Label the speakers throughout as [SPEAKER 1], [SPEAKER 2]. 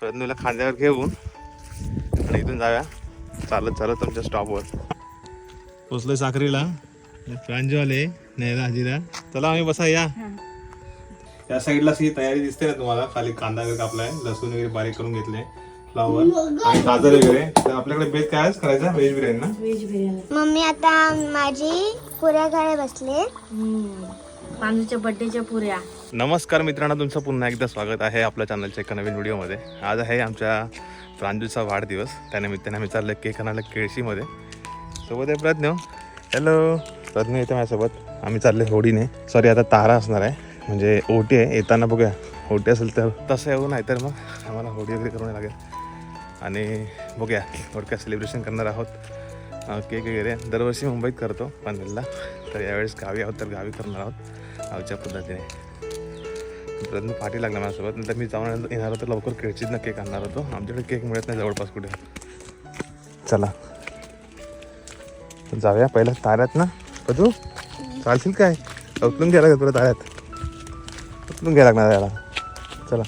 [SPEAKER 1] प्रज्ञूला खांद्यावर घेऊन आणि इथून जाऊया. चालत चालत तुमच्या स्टॉपवर पोचलोय साखरीला. प्रांजूवाले नेला हजीरा. चला आम्ही बसा या. या साईडला ही तयारी दिसते ना तुम्हाला. खाली कांदा वगैरे कापलाय लसूण वगैरे बारीक करून घेतले फ्लावर आणि गाजर वगैरे. तर आपल्याकडे बेस काय करायचा? व्हेज बिर्याणी ना?
[SPEAKER 2] व्हेज बिर्याणी
[SPEAKER 3] मम्मी आता माझी पुऱ्याकडे बसले.
[SPEAKER 2] पांडूच्या बड्डेच्या पुऱ्या.
[SPEAKER 1] नमस्कार मित्रांनो तुमचं पुन्हा एकदा स्वागत आहे आपल्या चॅनलच्या एका नवीन व्हिडिओमध्ये आज आहे आमच्या प्रांजूचा वाढदिवस. त्यानिमित्ताने आम्ही चाललं केक आणलं केळशीमध्ये. सोबत आहे प्रज्ञ. हॅलो प्रज्ञ येते माझ्यासोबत. आम्ही चालले होडीने. सॉरी आता तारा असणार आहे. म्हणजे ओटी आहे. येताना बघूया. ओटी असेल तर तसं येऊ हो, नाही तर मग आम्हाला होडी वगैरे करून लागेल. आणि बघूया थोडक्यात सेलिब्रेशन करणार आहोत. केक वगैरे. दरवर्षी मुंबईत करतो पनवेलला. तर यावेळेस गावी आहोत तर गावी करणार आहोत. आमच्या पद्धतीने. रत्न पाठी लागला माझ्यासोबत. नंतर मी जाऊन येणार होतो लवकर केळचीत केक आणणार होतो. आमच्याकडे केक मिळत नाही जवळपास कुठे. चला. जाऊया पहिला ताऱ्यात ना. तू चालशील काय? उचलून घ्यायला लागत तुला ताऱ्यात. उचलून घ्यायला लागणार याला. चला.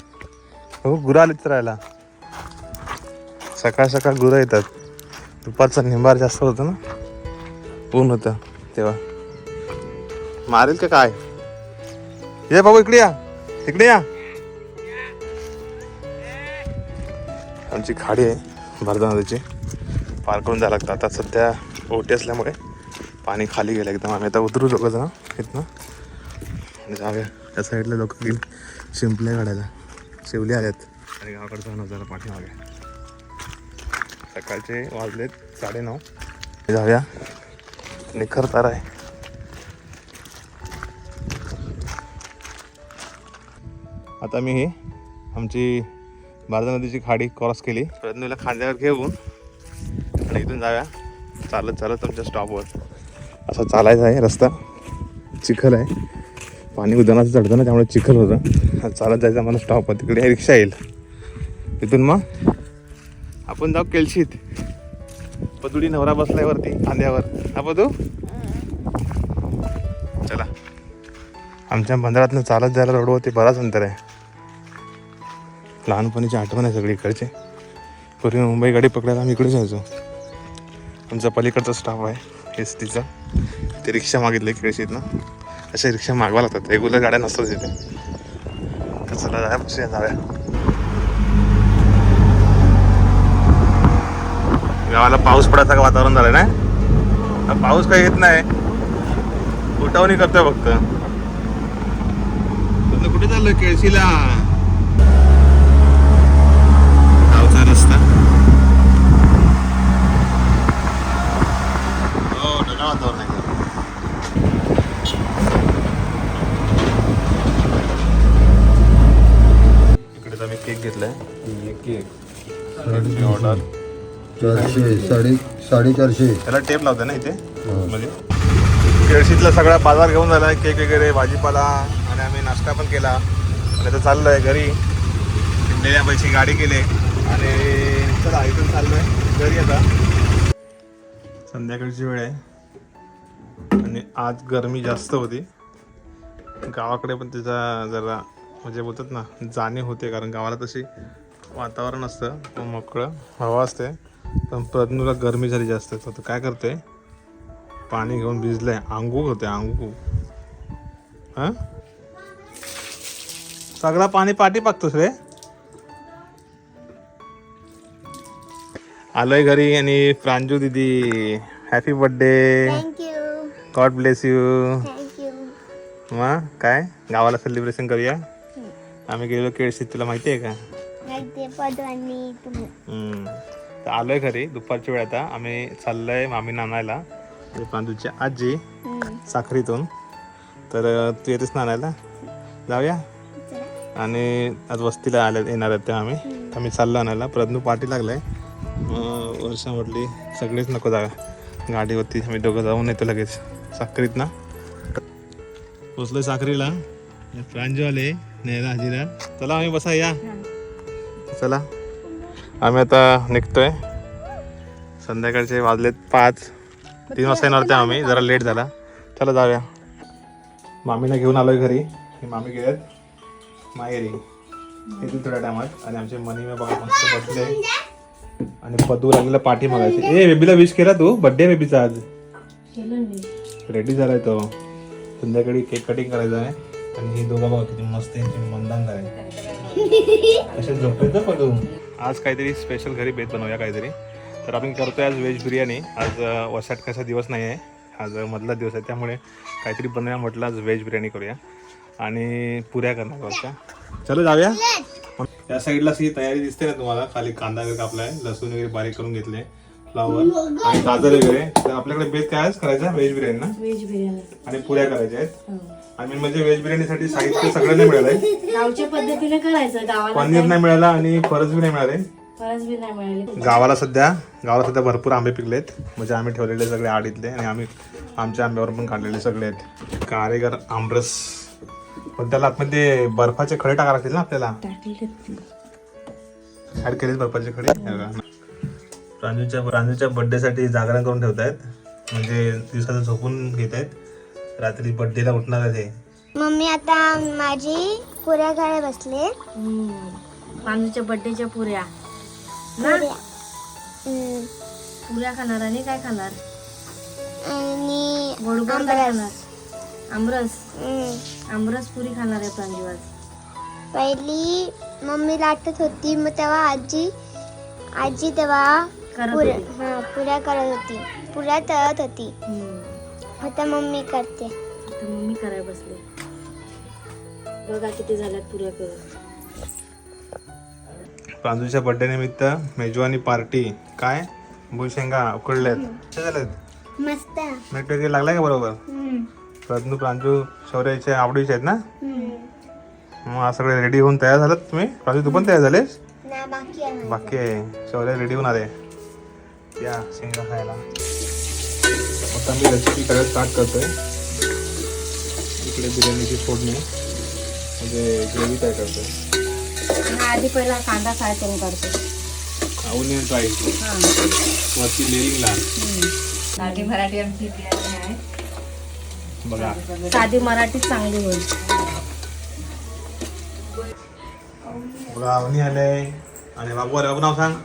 [SPEAKER 1] हो गुरं आलीच राहायला सकाळ सकाळ गुरं येतात. दुपारचा निंबार जास्त होतं ना. ऊन होतं तेव्हा. मारेल का काय? ये बाबू इकडे या. इकडे या. आमची खाडी आहे भारदा नदीची. पार करून जायला लागतं. आता सध्या ओटी असल्यामुळे पाणी खाली गेलं एकदम. आम्ही आता उतरू लोक जण इथनं. जाऊया. त्या साईडला लोक गेली शिंपल्या काढायला. शिवले आल्यात. आणि गावाकडचा नजारा पाठीमागे. सकाळचे वाजलेत साडेनऊ. जाऊया. निखर तारा आहे. आता मी ही आमची भारदा नदीची खाडी क्रॉस केली. प्रज्ञूला खांद्यावर घेऊन आणि इथून जाऊया. चालत चालत तुमच्या स्टॉपवर असा चालायचा आहे रस्ता चिखल आहे. पाणी उदानाचं चढतं ना त्यामुळे चिखल होतं. चालत जायचं मला स्टॉपवर तिकडे रिक्षा येईल. तिथून मग आपण जाऊ केलशीत पदुडी नवरा बसलाय वरती खांद्यावर. हा पदू? चला. आमच्या बंदरातनं चालत जायला रोडवरती बराच अंतर आहे. लहानपणीची आठवण आहे सगळी इकडचे पूर्वी मुंबई गाडी पकडायला आम्ही इकडेच जायचो. आमचा पलीकडचा स्टाफ आहे एस टीचा ते रिक्षा मागितले इकडेच ना अशा रिक्षा मागवा लागतात. रेग्युलर गाड्या नसतात तिथे. तर चला जाया बसूया जाऊया. गावाला पाऊस पडायचं वातावरण झालं ना? पाऊस काही येत नाही. उठावणी करतोय फक्त. कुठे चाललं केळशीला गावचा रस्ता हो ढगाळ वातावरण आहे इकडे तर मी केक घेतलाय केक ऑर्डर.
[SPEAKER 4] चारशे साडे साडेचारशे.
[SPEAKER 1] त्याला टेप लावते ना इथे? मध्ये केळशीतला सगळा बाजार घेऊन झालाय केक वगैरे भाजीपाला आणि आम्ही नाश्ता पण केला. आणि आता चाललोय घरी. शिंदेल्या पैसे गाडी केले. आणि चला इथून चाललोय घरी आता. संध्याकाळची वेळ आहे. आणि आज गरमी जास्त होती. गावाकडे पण तिचा जरा म्हणजे बोलतात ना जाणीव होते कारण गावाला तशी वातावरण असतं मोकळं हवा असते. पण प्रज्ञूला गरमी झाली जास्त. तर तो काय करते पाणी घेऊन भिजलंय. आंघोळ होते आंघोळ. हा? सगळा पाणी पाठी पाकतोस रे. आलोय घरी आणि प्रांजू दिदी. Happy birthday God bless you मग काय? गावाला सेलिब्रेशन करूया? आम्ही गेलो केळशीत तुला माहिती आहे का?
[SPEAKER 3] ते पद आणि तुम्ही.
[SPEAKER 1] हम्म. तर आलोय घरी दुपारची वेळ आता. आम्ही चाललोय मामी नानायला म्हणजे प्रांजूची आजी साखरीतून. तर अं, तू येतेस ना आणायला जाऊया आणि आज वस्तीला आल्या येणार आहेत त्या आम्ही. तर आम्ही चाललो आणायला. प्रज्ञू पाठी लागलाय. मग वर्षा म्हटली सगळेच नको जागा गाडीवरती आम्ही दोघं जाऊन येतो लगेच. साखरीत ना पोचलोय साखरीला. प्रांजू आले नेला हजीरा चला आम्ही बसा या चला. आम्ही आता निघतोय. संध्याकाळचे वाजलेत पाच. तीन वाजता येणार होते आम्ही जरा लेट झाला. चला जाऊया. मामीला घेऊन आलोय घरी. हे मामी गेल्यात माहेरी. येतील थोड्या टायमात. आणि आमचे मनी मी बघा मस्त बसले आणि पदू लागलेला पाठी मागायची. ए बेबीला विश केला तू? बर्थडे बेबीचा आज. रेडी झालाय तो. संध्याकाळी केक कटिंग करायचा आहे. आणि ही दोघं बघा किती मस्त यांची मंदांग आहे असे झोपेत पण तू आज काहीतरी स्पेशल घरी बेत बनवूया काहीतरी. तर आपण करतोय आज व्हेज बिर्याणी. आज अं, वसाट कसा दिवस नाही आहे. आज मधला दिवस आहे. त्यामुळे काहीतरी बनवूया म्हटलं आज व्हेज बिर्याणी करूया. आणि पुऱ्या करणार आहोत चलो जाऊया. या साईडला ही तयारी दिसते ना तुम्हाला. खाली कांदा वगैरे कापलाय लसूण वगैरे बारीक करून घेतले. फ्लावर आणि गाजर वगैरे. तर आपल्याकडे बेत काय करायचा व्हेज बिर्याणी ना?
[SPEAKER 2] व्हेज बिर्याणी
[SPEAKER 1] आणि पुऱ्या करायच्या आहेत.
[SPEAKER 2] हो.
[SPEAKER 1] आणि म्हणजे व्हेज बिर्याणीसाठी साहित्य सगळं नाही मिळालंय
[SPEAKER 2] गावच्या पद्धतीने करायचं गावाला
[SPEAKER 1] पनीर नाही मिळाला आणि फरस बी नाही मिळाले.
[SPEAKER 2] परस बी नाही मिळाली.
[SPEAKER 1] गावाला सध्या गावाला सध्या भरपूर आंबे पिकलेत. म्हणजे आम्ही ठेवलेले सगळे आडीतले आणि आम्ही आमच्या आंब्यावर पण काढलेले सगळे आहेत. कारेगर आमरस. पण त्याला आतमध्ये बर्फाचे खडे टाकावे लागतील ना आपल्याला? ऍड केलेत बर्फाचे खडे. हे बघा. प्रांजूच्या प्रांजूच्या birthday साठी जागरण करून ठेवतायत. म्हणजे दिवसाचं झोपून घेत आहेत रात्री बर्थडेला उठणार आहे
[SPEAKER 3] मम्मी आता माझी पुऱ्या खायला बसले.
[SPEAKER 2] पांडूच्या बड्डेच्या पुऱ्या. ना?
[SPEAKER 3] पुऱ्या. हम्म.
[SPEAKER 2] पुऱ्या खाणार आणि काय खाणार?
[SPEAKER 3] आणि
[SPEAKER 2] गोड गोड काय खाणार? आमरस?
[SPEAKER 3] हम्म.
[SPEAKER 2] आमरस पुरी खाणार आहे प्रांजू आज.
[SPEAKER 3] पहिली मम्मी लाटत होती मग तेव्हा आजी आजी तेव्हा
[SPEAKER 2] करत
[SPEAKER 3] पुऱ्या
[SPEAKER 2] होती.
[SPEAKER 3] हा पुऱ्या करत होती. पुऱ्या तळत होती.
[SPEAKER 2] हम्म.
[SPEAKER 3] आता मम्मी करते.
[SPEAKER 2] आता मम्मी करायला बसले. बघा किती झाल्यात पुऱ्या करून.
[SPEAKER 1] प्रांजूच्या बर्थडे निमित्त मेजवानी पार्टी काय? भुशेंगा उकडल्यात. कशा झाल्यात?
[SPEAKER 3] मस्त.
[SPEAKER 1] मीठ वगैरे लागलाय का बरोबर? प्रज्ञू प्रांजू शौर्याचे आवडीचे आहेत ना? मग आज सगळे रेडी होऊन तयार झालात तुम्ही? प्रांजू तू पण तयार झालेस?
[SPEAKER 3] ना बाकी आहे.
[SPEAKER 1] बाकी आहे. शौर्य रेडी होणार आहे. या शेंगा खायला. आता मी रेसिपी करायला स्टार्ट करतोय. इकडे बिर्याणीची फोडणी. म्हणजे ग्रेव्ही करतोय.
[SPEAKER 2] आणि आधी पहिला कांदा फ्राय करून काढतो.
[SPEAKER 1] Onion fry. वरती लेरिंग लाल.
[SPEAKER 2] साधी मराठी आमची बिर्याणी आहे
[SPEAKER 1] बघा.
[SPEAKER 2] साधी मराठी चांगली होईल.
[SPEAKER 1] बघा अवनी आलंय. आणि बाबू अरे नाव सांग.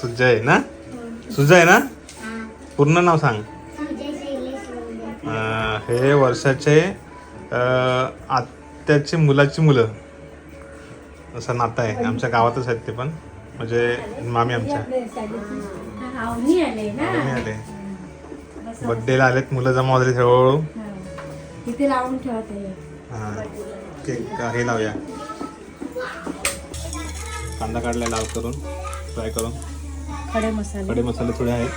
[SPEAKER 1] सुजय ना? सुजय ना? पूर्ण नाव सांग. अं, हे वर्षाचे अं, आत्याची मुलाची मुलं. असं नातं आहे. आमच्या गावातच आहेत ते पण. म्हणजे मामी आमच्या.
[SPEAKER 2] आवनी आले ना?
[SPEAKER 1] मामी आले. बड्डेला आलेत मुलं जमा झाले हळूहळू.
[SPEAKER 2] तिथे लावून ठेवते.
[SPEAKER 1] हा. केक हे लावूया. कांदा काढलाय लाल करून. फ्राय करून.
[SPEAKER 2] खडे मसाले.
[SPEAKER 1] खडे मसाले थोडे आहेत.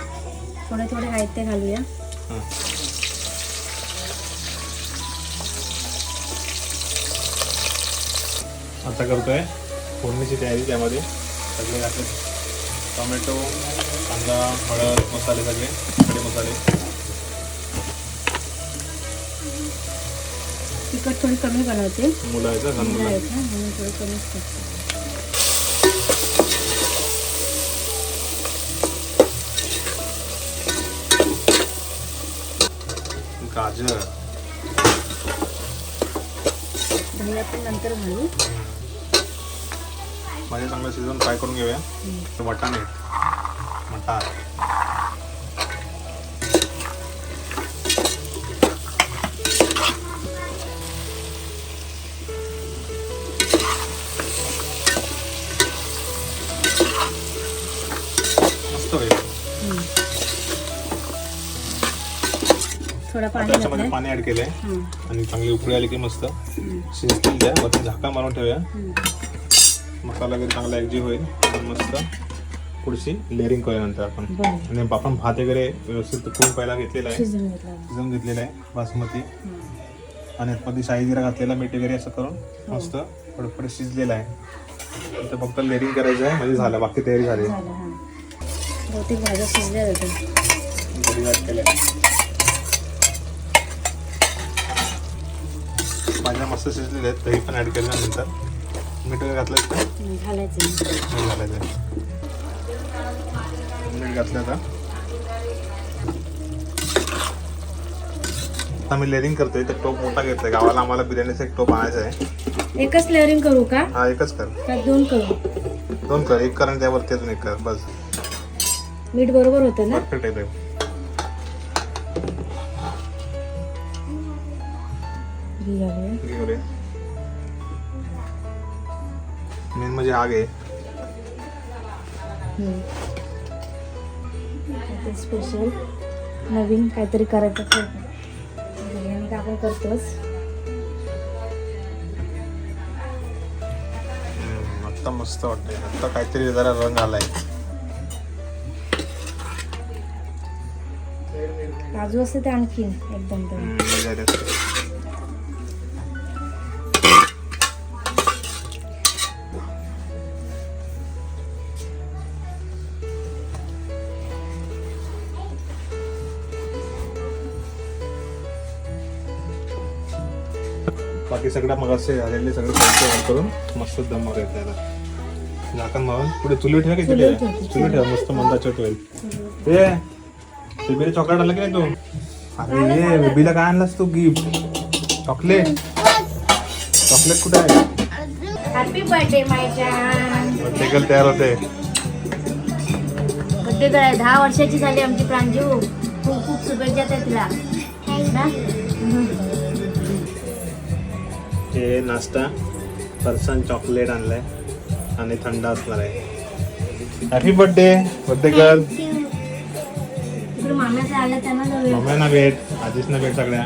[SPEAKER 2] थोडे थोडे आहेत ते घालूया.
[SPEAKER 1] आता करतोय फोडणीची तयारी त्यामध्ये. सगळे घातले. टोमॅटो कांदा हळद मसाले सगळे खडे मसाले.
[SPEAKER 2] तिखट थोडी कमी बनवते.
[SPEAKER 1] मुलं आहेत ना लहान
[SPEAKER 2] मुलं
[SPEAKER 1] मुलं
[SPEAKER 2] आहेत ना म्हणून थोडी कमीच करते.
[SPEAKER 1] गाजर
[SPEAKER 2] दही आपण नंतर घालू.
[SPEAKER 1] माझे चांगलं शिजवून फ्राय करून घेऊया. वटाणे. मटार.
[SPEAKER 2] थोडं पाणी
[SPEAKER 1] त्याच्यामध्ये पाणी ऍड केलंय.
[SPEAKER 2] हं.
[SPEAKER 1] आणि चांगली उकळी आली की मस्त. शिजतील द्या वरती झाका मारून ठेवूया. मसाला वगैरे चांगला एकजीव होईल. मस्त पुढची लेअरिंग करूया नंतर आपण आणि आपण भात वगैरे व्यवस्थित उकळून पहिला घेतलेला आहे? शिजवून घेतलेला आहे बासमती. आणि मध्ये शाही जिरा घातलेला मीठ वगैरे असं करून मस्त फडफड शिजलेला आहे. आता फक्त लेअरिंग करायचं आहे म्हणजे झालं बाकी तयारी झाली
[SPEAKER 2] हां. बहुतेक भाज्या शिजल्या जातात
[SPEAKER 1] भाज्या मस्त शिजलेल्या आहेत. दही पण ऍड केल्यानंतर. मीठ वगैरे घातलं का?
[SPEAKER 2] घालायचं
[SPEAKER 1] नाही घालायचं. मीठ घातलं आता. आता मी लेअरिंग करतोय. तर टोप मोठा घेतलाय. गावाला आम्हाला बिर्याणीचा एक टोप आणायचा आहे.
[SPEAKER 2] एकच लेअरिंग करू का?
[SPEAKER 1] हा एकच कर.
[SPEAKER 2] दोन करू?
[SPEAKER 1] दोन कर. एक कर आणि त्यावरती अजून एक कर. बस.
[SPEAKER 2] मीठ बरोबर होतं ना?
[SPEAKER 1] परफेक्ट आहे
[SPEAKER 2] घी घालूया
[SPEAKER 1] मेन म्हणजे आग. आहे
[SPEAKER 2] स्पेशल नवीन काहीतरी करायचं बिर्याणी तर आपण करतोच
[SPEAKER 1] आत्ता मस्त वाटतंय. आत्ता काहीतरी जरा रंग आलाय.
[SPEAKER 2] काजू असते ते आणखीन एकदम
[SPEAKER 1] येते सगळ्या मग असे झालेले सगळे पैसे करून मस्त दम मारत त्याला झाकण मारून. पुढे चुली ठेवा की
[SPEAKER 2] चुलीवर
[SPEAKER 1] चुली ठेवा मस्त मंदाचट होईल. ते बेबीला चॉकलेट आणलं की नाही तू? अरे ये बेबीला काय आणलास तू गिफ्ट चॉकलेट चॉकलेट कुठे आहे?
[SPEAKER 2] हॅपी बर्थडे
[SPEAKER 1] बर्थडे गर्ल तयार होते.
[SPEAKER 2] बर्थडे काय दहा वर्षाची झाली आमची प्रांजू. खूप खूप शुभेच्छा त्या तिला. ना
[SPEAKER 1] हे नाश्ता फरसाण चॉकलेट आणलंय आणि थंड असणार आहे. हॅपी बर्थडे बर्थडे गर्ल
[SPEAKER 2] आलं त्यांना जाऊया.
[SPEAKER 1] मम्म्यांना भेट आजीसना भेट सगळ्या.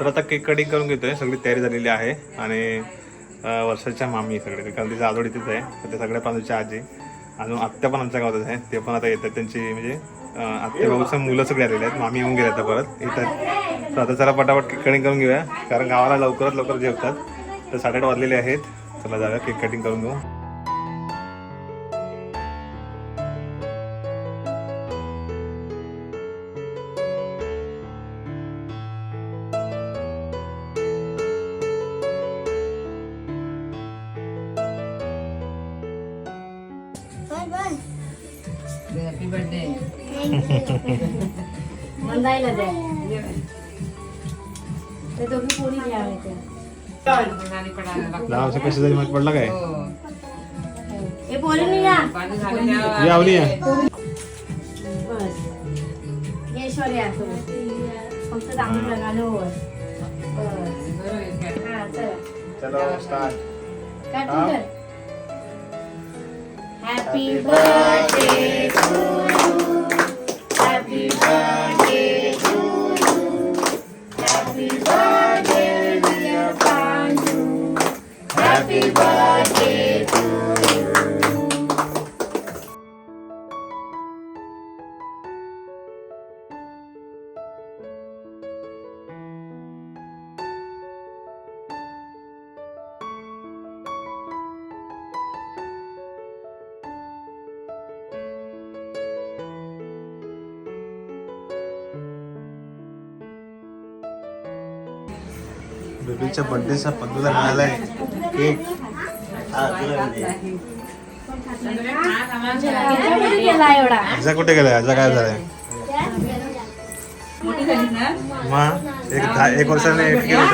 [SPEAKER 1] तर आता केक कटिंग करून घेतोय सगळी तयारी झालेली आहे आणि वर्षाच्या मामी सगळे कारण तिच्या आजोडी तिथं आहे तर ते सगळ्या पासूनच्या आजी. अजून आत्या पण आमच्या गावातच आहे ते पण आता येतात त्यांची म्हणजे अं, आत्या भाऊचं मुलं सगळे आलेले आहेत. मामी येऊन गेले आता परत. येतात. तर आता चला पटापट केक कटिंग करून घेऊया. कारण गावाला लवकरात लवकर जेवतात. तर साडेआठ वाजलेले आहेत. चला जाऊया केक कटिंग करून घेऊ.
[SPEAKER 5] बर्थडे
[SPEAKER 2] मंदायला द्या. ते दोघी पोरी घ्या
[SPEAKER 1] माहीत पडला काय?
[SPEAKER 5] हो.
[SPEAKER 2] हे पोरी या
[SPEAKER 5] पाणी झालेल्या-
[SPEAKER 1] ये आवली आहे
[SPEAKER 2] बस. ये फक्त चांगलं लगालो बस.
[SPEAKER 5] बरोबर आहे काय?
[SPEAKER 2] हा चला.
[SPEAKER 1] चलो स्टार्ट
[SPEAKER 2] काय तू कर? हॅपी बर्थडे टू
[SPEAKER 1] बेबीच्या बर्थडेचा पद्धतीला मिळालाय. आहे
[SPEAKER 2] केला एवढा म्हणजे.
[SPEAKER 1] आजा कुठे गेलाय? आजा काय झालंय? मग एक दहा एक वर्षाने एक एक वर्ष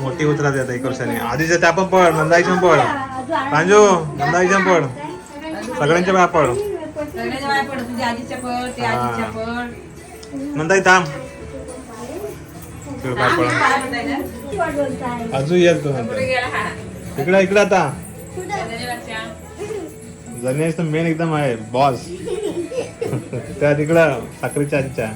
[SPEAKER 1] मोठी होत आता एक वर्षाने. आधीच त्या पण पळ नंदाईच्या पण पड रांजू नंदाईच्या पळ. सगळ्यांच्या बाया
[SPEAKER 5] पळ.
[SPEAKER 1] नंदाई थांब. बाय अजून येत तू. नंतर इकडे इकडे आता. जनेश तर मेन एकदम आहे बॉस त्या तिकडं साखरेच्या आजीच्या.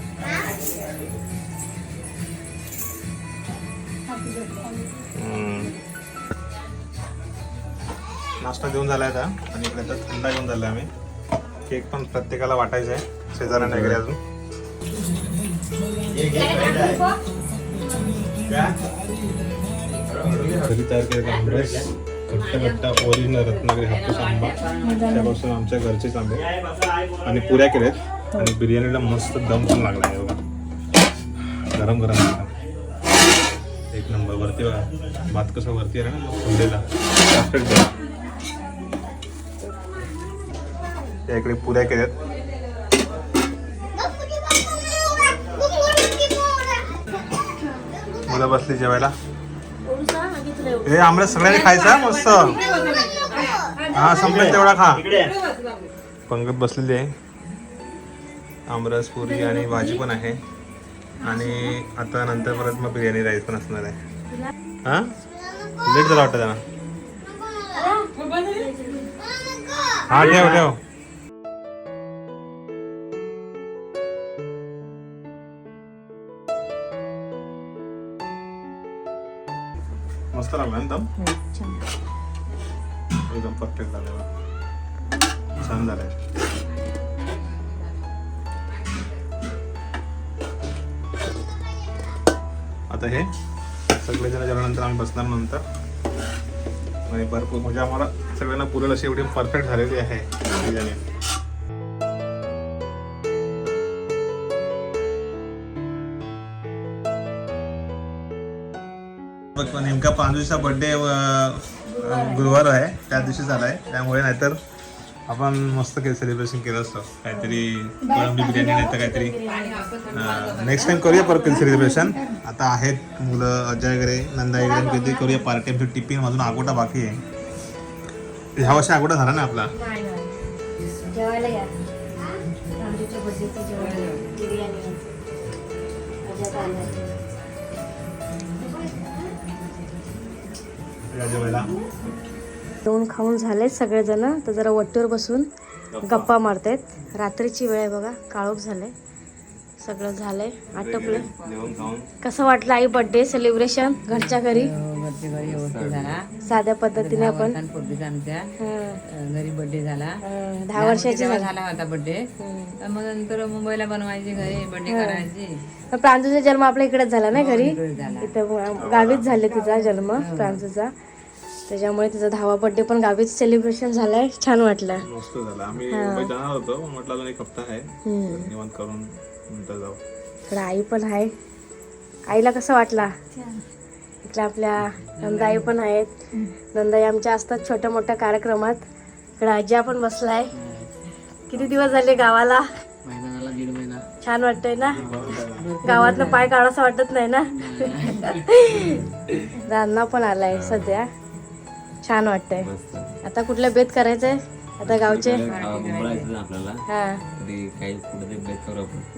[SPEAKER 1] नाश्ता देऊन झालाय आता. आणि इकडे आता थंडा घेऊन झालाय आम्ही. केक पण प्रत्येकाला वाटायचा आहे शेजाऱ्यांना वगैरे अजून. घरी तयार केलेला आमरस घट्ट घट्ट ओरिजिनल रत्नागिरी हापूस आंबा. त्यापासून आमच्या घरचेच आंबे आणि पुऱ्या केल्यात आणि बिर्याणीला मस्त दम पण लागला आहे बघा. गरम गरम एक नंबर वरती बघा. भात कसा वरती आहे ना फुललेला. परफेक्ट बघा. त्या इकडे पुऱ्या केल्यात मुलं बसली जेवायला. हे आम्हाला सगळ्यांनी खायचा? मस्त. हा संपेल तेवढा खा. पंगत बसलेली आहे. आमरस पुरी आणि भाजी पण आहे. आणि आता नंतर परत मग बिर्याणी राईस पण असणार आहे. हा? लेट झाला वाटतं त्यांना हा ठेव ठेव. मस्त लागला ना दम? एकदम परफेक्ट झालेला छान झालंय. आता हे सगळे जण जेवल्यानंतर आम्ही बसणार नंतर. आणि भरपूर म्हणजे आम्हाला सगळ्यांना पुरेल अशी एवढी परफेक्ट झालेली आहे. नेमका पांडूचा बर्थडे गुरुवार आहे. त्या दिवशी झाला आहे त्यामुळे नाहीतर आपण मस्त काही सेलिब्रेशन केलं असतं. काहीतरी कोळंबी बिर्याणी नाही तर काहीतरी नेक्स्ट टाइम करूया परत सेलिब्रेशन आता आहेत मुलं अजय वगैरे नंदा वगैरे कधी करूया पार्टी आमची टिफिन मधून आगोटा बाकी आहे. ह्या वर्षी आगोटा झाला ना आपला?
[SPEAKER 2] जेवायला जेवायला जेवण खाऊन झाले सगळेजण. तर जरा वट्टीवर बसून गप्पा मारतायत. रात्रीची वेळ आहे बघा काळोख झाले सगळं झालंय आटपलं कसं वाटलं आई बर्थडे सेलिब्रेशन घरच्या घरी?
[SPEAKER 5] घरी व्यवस्थित झाला
[SPEAKER 2] साध्या पद्धतीने आपण.
[SPEAKER 5] पोरगीचा आमच्या
[SPEAKER 2] हं,
[SPEAKER 5] घरी बर्थडे झाला.
[SPEAKER 2] हं, दहा वर्षाची झाली.
[SPEAKER 5] होता बर्थडे
[SPEAKER 2] हं.
[SPEAKER 5] मग नंतर मुंबईला बनवायची घरी बर्थडे करायची.
[SPEAKER 2] प्रांजूचा जन्म आपल्या इकडेच झाला ना घरी? इथं ग- गावीच झाले तिचा जन्म प्रांजूचा. त्याच्यामुळे तिचा दहावा बर्थडे पण गावीच सेलिब्रेशन झालाय. छान वाटलं.
[SPEAKER 1] मस्त झालं. आम्ही जाणार होतो. म्हटलं अजून एक हप्ता आहे. निवांत करून नंतर जाऊ.
[SPEAKER 2] आई पण आहे. आईला कसं वाटला? इकडे आपल्या नंदाई पण आहेत. नंदाई आमच्या असतात छोट्या मोठ्या कार्यक्रमात. इकडे आजी पण बसलाय. किती दिवस झाले गावाला? छान वाटतंय ना? गावातनं पाय काढावं वाटत नाही ना? रान्ना पण आलाय सध्या. छान वाटतंय. आता कुठलं बेत करायचंय? आता गावचे? हा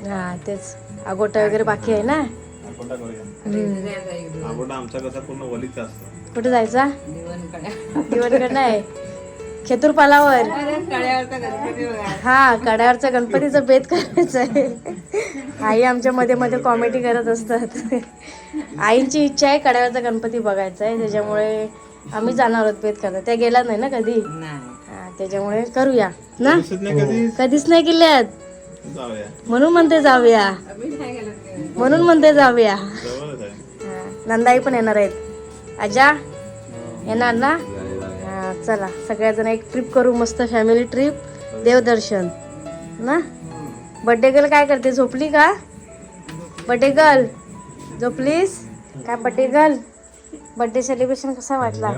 [SPEAKER 2] हा तेच. आगोटा वगैरे बाकी आहे ना?
[SPEAKER 1] आगोटा करूया. आगोटा आमचा कसा पूर्ण वलीचा असतो.
[SPEAKER 2] कुठे जायचा?
[SPEAKER 5] दिवण कड्या
[SPEAKER 2] दिवणकडे नाही. खेतूर पालावर
[SPEAKER 5] कड्यावरचा गणपती बघा.
[SPEAKER 2] हा कड्यावरचा गणपतीचं बेत करायचं आहे. आई आमच्या मध्ये मध्ये कॉमेडी करत असतात. आईंची इच्छा आहे कड्यावरचा गणपती बघायचा आहे. त्याच्यामुळे आम्ही जाणार आहोत बेत करता त्या गेला नाही ना कधी?
[SPEAKER 5] नाही.
[SPEAKER 2] हा, त्याच्यामुळे करूया. ना? कधीच नाही गेल्यात. म्हणून म्हणते जाऊया. म्हणून म्हणते जाऊया. हा, नंदाई पण येणार आहेत. आजा येणार ना? हा चला सगळ्याजण एक ट्रिप करू मस्त फॅमिली ट्रिप देवदर्शन. ना? बड्डे गर्ल काय करते? झोपली का? बड्डे गर्ल झोपलीस? काय बड्डे गर्ल बड्डे सेलिब्रेशन कसा वाटला?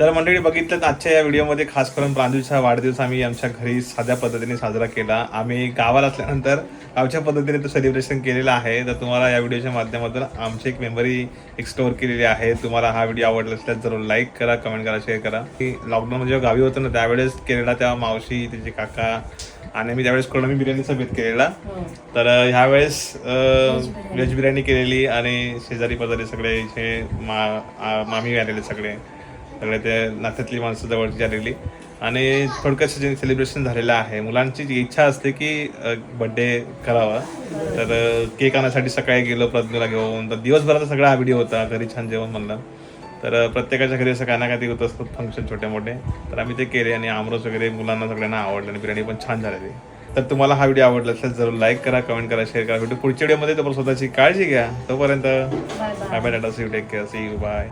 [SPEAKER 1] तर मंडळी बघितलं आजच्या या व्हिडिओमध्ये खास करून प्रांजूचा वाढदिवस आम्ही आमच्या घरी साध्या पद्धतीने साजरा केला. आम्ही गावाला असल्यानंतर गावच्या पद्धतीने तो सेलिब्रेशन केलेला आहे. तर तुम्हाला या व्हिडिओच्या माध्यमातून आमची एक मेमरी एक स्टोअर केलेली आहे. तुम्हाला हा व्हिडिओ आवडला असल्यास जरूर लाईक करा कमेंट करा शेअर करा. की लॉकडाऊन जेव्हा गावी होतं ना त्यावेळेस केलेला तेव्हा मावशी तिचे काका आणि मी त्यावेळेस कोळंबी बिर्याणीचा बेत केलेला. तर अं, ह्यावेळेस व्हेज बिर्याणी. केलेली आणि शेजारी पाजारी सगळे इथे मा मामी आलेले सगळे. सगळे ते नात्यातली माणसं जवळची आलेली आणि थोडक्यात सेलिब्रेशन झालेलं आहे मुलांची जी इच्छा असते की बड्डे करावा तर केक आणण्यासाठी सकाळी गेलो प्रज्ञाला घेऊन तर दिवसभराचा सगळा हा व्हिडिओ होता घरी छान जेवण म्हणलं. तर प्रत्येकाच्या घरी असं काय ना ते होत असतात फंक्शन छोटे मोठे तर आम्ही ते केले आणि आमरस वगैरे मुलांना सगळ्यांना आवडलं आणि बिर्याणी पण छान झालेली. तर तुम्हाला हा व्हिडिओ आवडला असेल जरूर लाईक करा कमेंट करा शेअर करा. व्हिडिओ पुढच्या व्हिडिओमध्ये तोपर्यंत स्वतःची काळजी घ्या. तोपर्यंत bye bye tata see take care see you bye